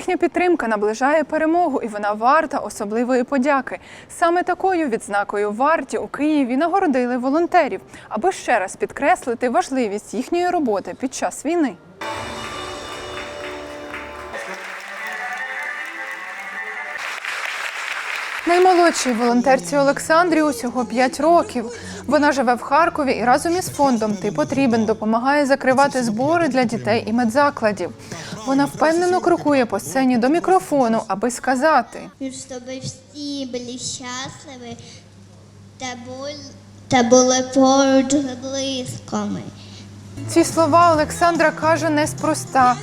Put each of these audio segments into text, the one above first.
Їхня підтримка наближає перемогу, і вона варта особливої подяки. Саме такою відзнакою варті у Києві нагородили волонтерів, аби ще раз підкреслити важливість їхньої роботи під час війни. Наймолодшій волонтерці Олександрі усього 5 років. Вона живе в Харкові і разом із фондом Ти потрібен допомагає закривати збори для дітей і медзакладів. Вона впевнено крокує по сцені до мікрофону, аби сказати: щоб всі були щасливі та були, та були поруч з близькими. ці слова Олександра каже неспроста.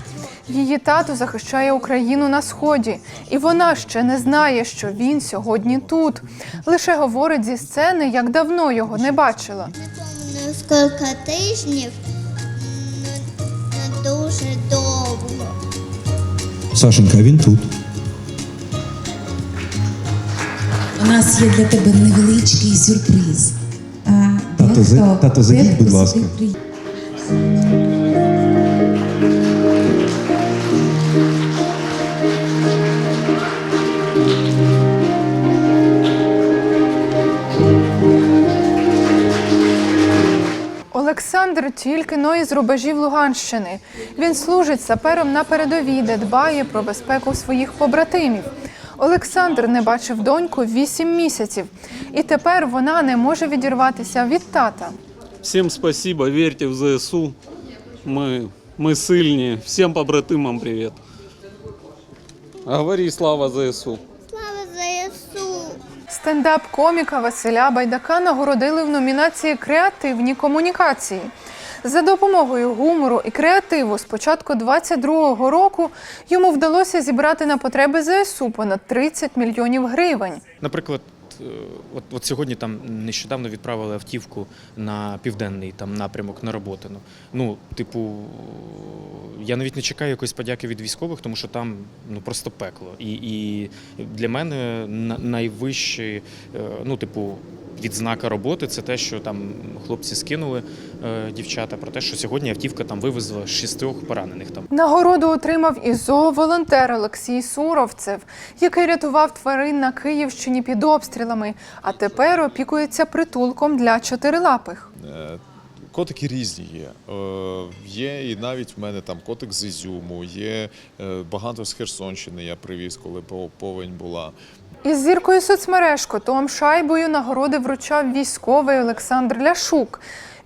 Її тато захищає Україну на сході, і вона ще не знає, що він сьогодні тут. Лише говорить зі сцени, як давно його не бачила. Не скільки тижнів, не, дуже довго. Сашенька, він тут. У нас є для тебе невеличкий сюрприз. Тато, дехто- зай- тато, зайдіть, будь ласка. Олександр тільки но із рубежів Луганщини. Він служить сапером на передовій, де дбає про безпеку своїх побратимів. Олександр не бачив доньку вісім місяців, і тепер вона не може відірватися від тата. Всім спасибо, вірте в ЗСУ. Ми, ми сильні. Всім побратимам привіт. Говори. Слава ЗСУ! Стендап-коміка Василя Байдака нагородили в номінації Креативні комунікації. За допомогою гумору і креативу з початку 22-го року йому вдалося зібрати на потреби ЗСУ понад 30 мільйонів гривень. Наприклад, от, от сьогодні там нещодавно відправили автівку на південний там напрямок на Роботину. Ну, типу, я навіть не чекаю якоїсь подяки від військових, тому що там ну просто пекло. І, і для мене найвищі, е, ну, типу. Відзнака роботи це те, що там хлопці скинули е, дівчата про те, що сьогодні автівка там вивезла шістьох поранених там. Нагороду отримав і зооволонтер Олексій Суровцев, який рятував тварин на Київщині під обстрілами, а тепер опікується притулком для чотирилапих. Е, Котики різні є. Е, Є і навіть в мене там котик з Ізюму, є е, багато з Херсонщини я привіз, коли пов- повень була. Із зіркою соцмереж котом шайбою нагороди вручав військовий Олександр Ляшук.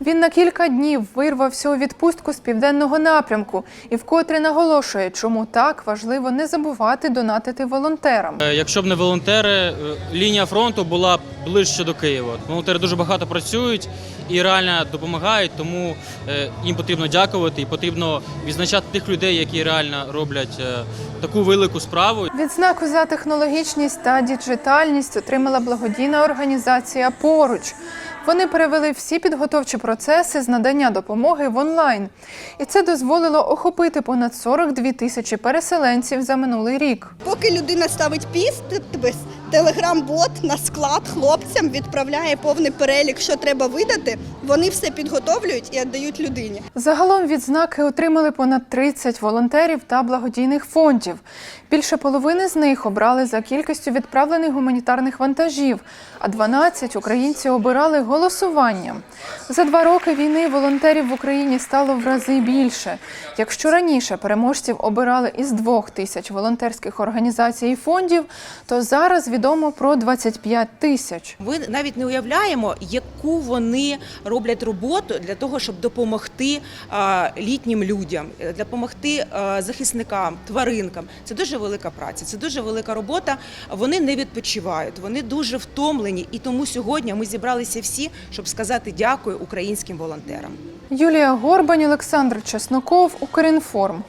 Він на кілька днів вирвався у відпустку з південного напрямку і вкотре наголошує, чому так важливо не забувати донатити волонтерам. Е, Якщо б не волонтери, е, лінія фронту була б ближче до Києва. Волонтери дуже багато працюють і реально допомагають, тому е, їм потрібно дякувати і потрібно відзначати тих людей, які реально роблять таку велику справу. Відзнаку за технологічність та діджитальність отримала благодійна організація Поруч. Вони перевели всі підготовчі процеси з надання допомоги в онлайн, і це дозволило охопити понад 42 тисячі переселенців за минулий рік. Поки людина ставить підпис, телеграм-бот на склад хлопцям відправляє повний перелік, що треба видати. Вони все підготовлюють і віддають людині. Загалом відзнаки отримали понад 30 волонтерів та благодійних фондів. Більше половини з них обрали за кількістю відправлених гуманітарних вантажів, а 12 українці обирали голосуванням. За два роки війни волонтерів в Україні стало в рази більше. Якщо раніше переможців обирали із двох тисяч волонтерських організацій і фондів, то зараз відомо про 25 тисяч. Ми навіть не уявляємо, яку вони роблять роботу для того, щоб допомогти літнім людям, е, допомогти захисникам, тваринкам. Це дуже велика праця, це дуже велика робота. Вони не відпочивають, вони дуже втомлені. І тому сьогодні ми зібралися всі, щоб сказати дякую українським волонтерам. Юлія Горбань, Олександр Чесноков, Укрінформ.